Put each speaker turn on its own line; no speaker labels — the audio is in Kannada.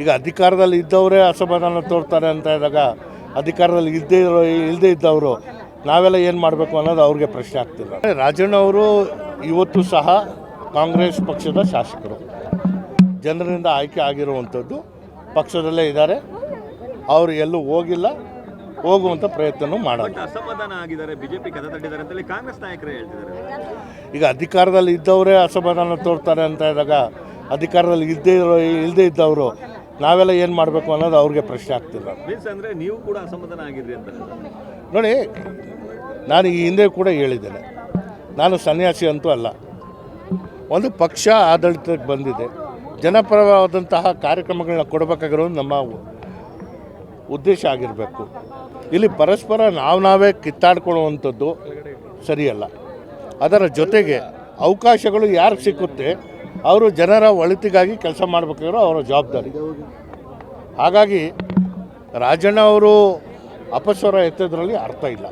ಈಗ ಅಧಿಕಾರದಲ್ಲಿ ಇದ್ದವರೇ ಅಸಮಾಧಾನ ತೋರ್ತಾರೆ ಅಂತ ಇದ್ದಾಗ ಅಧಿಕಾರದಲ್ಲಿ ಇದ್ದೇ ಇರೋ ಇಲ್ಲದೇ ಇದ್ದವರು ನಾವೆಲ್ಲ ಏನು ಮಾಡಬೇಕು ಅನ್ನೋದು ಅವ್ರಿಗೆ ಪ್ರಶ್ನೆ ಆಗ್ತಿಲ್ಲ. ರಾಜಣ್ಣ ಅವರು ಇವತ್ತು ಸಹ ಕಾಂಗ್ರೆಸ್ ಪಕ್ಷದ ಶಾಸಕರು. ಜನರಿಂದ ಆಯ್ಕೆ ಆಗಿರುವಂಥದ್ದು ಪಕ್ಷದಲ್ಲೇ ಇದ್ದಾರೆ. ಅವರು ಎಲ್ಲೂ ಹೋಗಿಲ್ಲ. ಹೋಗುವಂಥ ಪ್ರಯತ್ನವೂ
ಬಟ್ ಅಸಮಾಧಾನ ಆಗಿದ್ದಾರೆ ಬಿಜೆಪಿ ಕದ ತಟ್ಟಿದ್ದಾರೆ ಅಂತೇಳಿ ಕಾಂಗ್ರೆಸ್ ನಾಯಕರೇ ಹೇಳ್ತಿದ್ದಾರೆ.
ಈಗ ಅಧಿಕಾರದಲ್ಲಿ ಇದ್ದವರೇ ಅಸಮಾಧಾನ ತೋರ್ತಾರೆ ಅಂತ ಇದ್ದಾಗ ಅಧಿಕಾರದಲ್ಲಿ ಇದ್ದೇ ಇರೋ ಇಲ್ಲದೇ ಇದ್ದವರು ನಾವೆಲ್ಲ ಏನು ಮಾಡಬೇಕು ಅನ್ನೋದು ಅವ್ರಿಗೆ ಪ್ರಶ್ನೆ ಆಗ್ತಿಲ್ಲ.
ಮೀನ್ಸ್ ಅಂದ್ರೆ ನೀವು ಕೂಡ ಅಸಮಾಧಾನ ಆಗಿದ್ರಿ ಅಂತ.
ನೋಡಿ ನಾನು ಈ ಹಿಂದೆ ಕೂಡ ಹೇಳಿದ್ದೇನೆ. ನಾನು ಸನ್ಯಾಸಿ ಅಂತೂ ಅಲ್ಲ. ಒಂದು ಪಕ್ಷ ಆಡಳಿತಕ್ಕೆ ಬಂದಿದೆ. ಜನಪರವಾದಂತಹ ಕಾರ್ಯಕ್ರಮಗಳನ್ನ ಕೊಡಬೇಕಾಗಿರೋದು ನಮ್ಮ ಉದ್ದೇಶ ಆಗಿರಬೇಕು. ಇಲ್ಲಿ ಪರಸ್ಪರ ನಾವು ನಾವೇ ಕಿತ್ತಾಡ್ಕೊಳ್ಳುವಂಥದ್ದು ಸರಿಯಲ್ಲ. ಅದರ ಜೊತೆಗೆ ಅವಕಾಶಗಳು ಯಾರಿಗೆ ಸಿಕ್ಕುತ್ತೆ? ಅವರು ಜನರ ಒಳಿತಿಗಾಗಿ ಕೆಲಸ ಮಾಡಬೇಕಾಗಿರೋ ಅವರ ಜವಾಬ್ದಾರಿ. ಹಾಗಾಗಿ ರಾಜಣ್ಣ ಅವರು ಅಪಸ್ವರ ಎತ್ತೋದ್ರಲ್ಲಿ ಅರ್ಥ ಇಲ್ಲ.